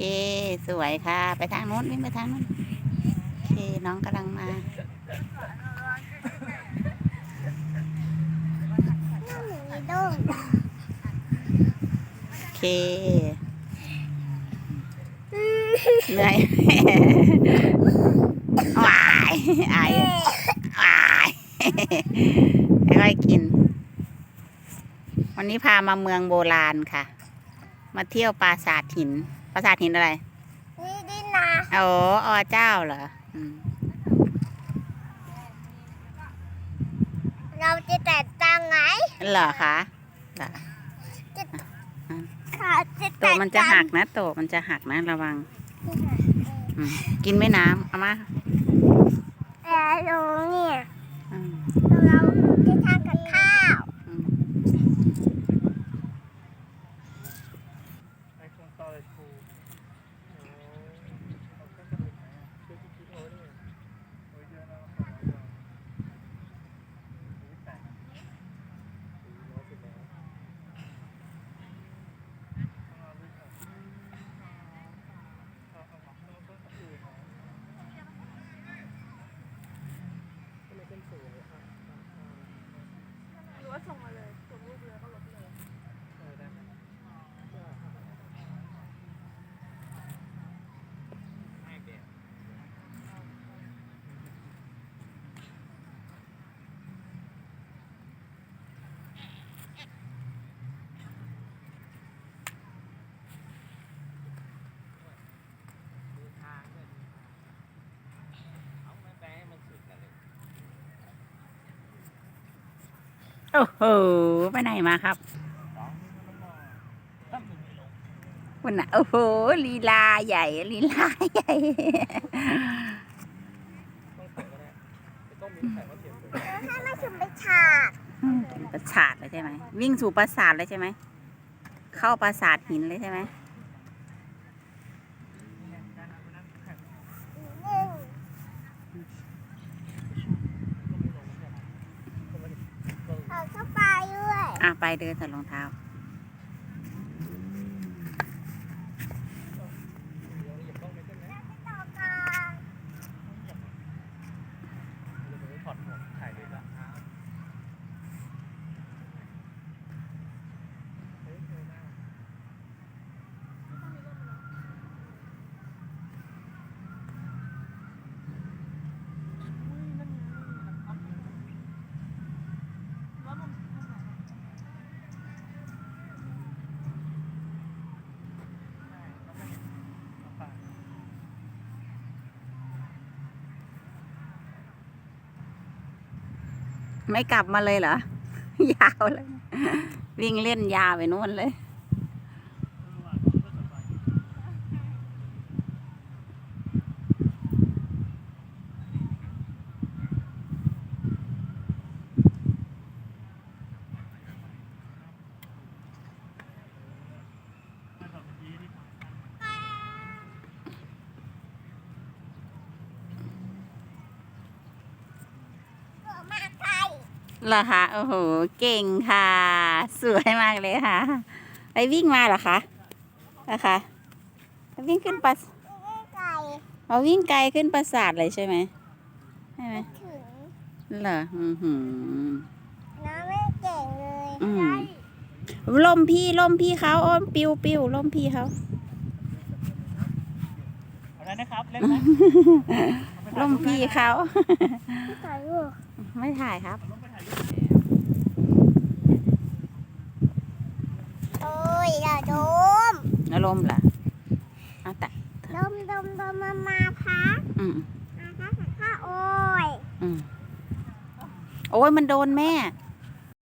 คสวยค่ะ ไปทางโน้นวิ่งไปทางโน้นโอเคน้องกำลังมาโอเคเหนื่อยวายอายวายค่อยกิน วันนี้พามาเมืองโบราณค่ะ มาเที่ยวปราสาทหิน ปราสาทหินอะไรนี่ดินะโอ้อเจ้าเหรออืมเราจะแต่งตังไงเหรอคะเหรอค่ะจะโตะมันจะหักนะโตะมันจะหักนะระวังอืมกินไม่น้ำเอามา แอร์ลงเนี่ยอืม เราจะทานกับข้าว อืม ไอโฟนต่อเลยครูโอ้เอาเครื่องกระดิ่งไหนอะซื้อที่คิดโอ้นี่โอ้ยเยอะนะสองร้อยกว่าโอ้ยแปดนะสี่ร้อยสิบแล้วต้องเอาด้วยค่ะเอาเอาเอาเอาต้นอื่นนะก็เลยเป็นสวยอะอะอะ หรือว่าส่งมาเลยส่งรูปเลยก็ลบเลย เออได้ไหมได้ให้เด็ก ดูทางด้วยดูทางเอาไม่ไปให้มันสุดกันเลย โอ้โห ไปไหนมาครับสองนี่มันมองตั้งหนึ่งไม่ลงคุณน่ะ โอ้โห ลีลาใหญ่ ลีลาใหญ่ต้องใส่ก็ได้ไม่ต้องมีใส่ก็เทียมเลยให้มาชุมไปฉากประสาทเลยใช่ไหม วิ่งสู่ปราสาทเลยใช่ไหม เข้าปราสาทหินเลยใช่ไหม หนึ่งเอาเข้าไปด้วย อะไปเดินใส่รองเท้า ต่อกัน ถอดหมวกถ่ายด้วยละเฮ้ยเออหน้า ว่ามันมันไหน ใช่แล้วก็เอาปาก ไม่กลับมาเลยเหรอ ยาวเลย วิ่งเล่นยาวไปนู่นเลย เออว่ะก็สบาย ตัวมาไกล เหรอคะโอ้โห เก่งค่ะ สวยมากเลยค่ะ ไปวิ่งมาเหรอคะนะคะไปวิ่งขึ้นปราสไม่ไกลเอาวิ่งไกลขึ้นปราสาทเลยใช่ไหมใช่ไหมถึงเหรออือหือน้ำไม่เก่งเลยอืมล่มพี่ล่มพี่เขาอ้อมปิวปิวล่มพี่เขาอะไรนะครับเล่นไหมล่มพี่เขาไม่ไกลลูกไม่ถ่ายครับ ลงไปถ่ายรูปโอ้ยอย่าดมแล้วล่มล่ะเอาแต่ดมดมดมมามาพักอืมมาพักข้าโอ้ยอืมโอ้ยมันโดนแม่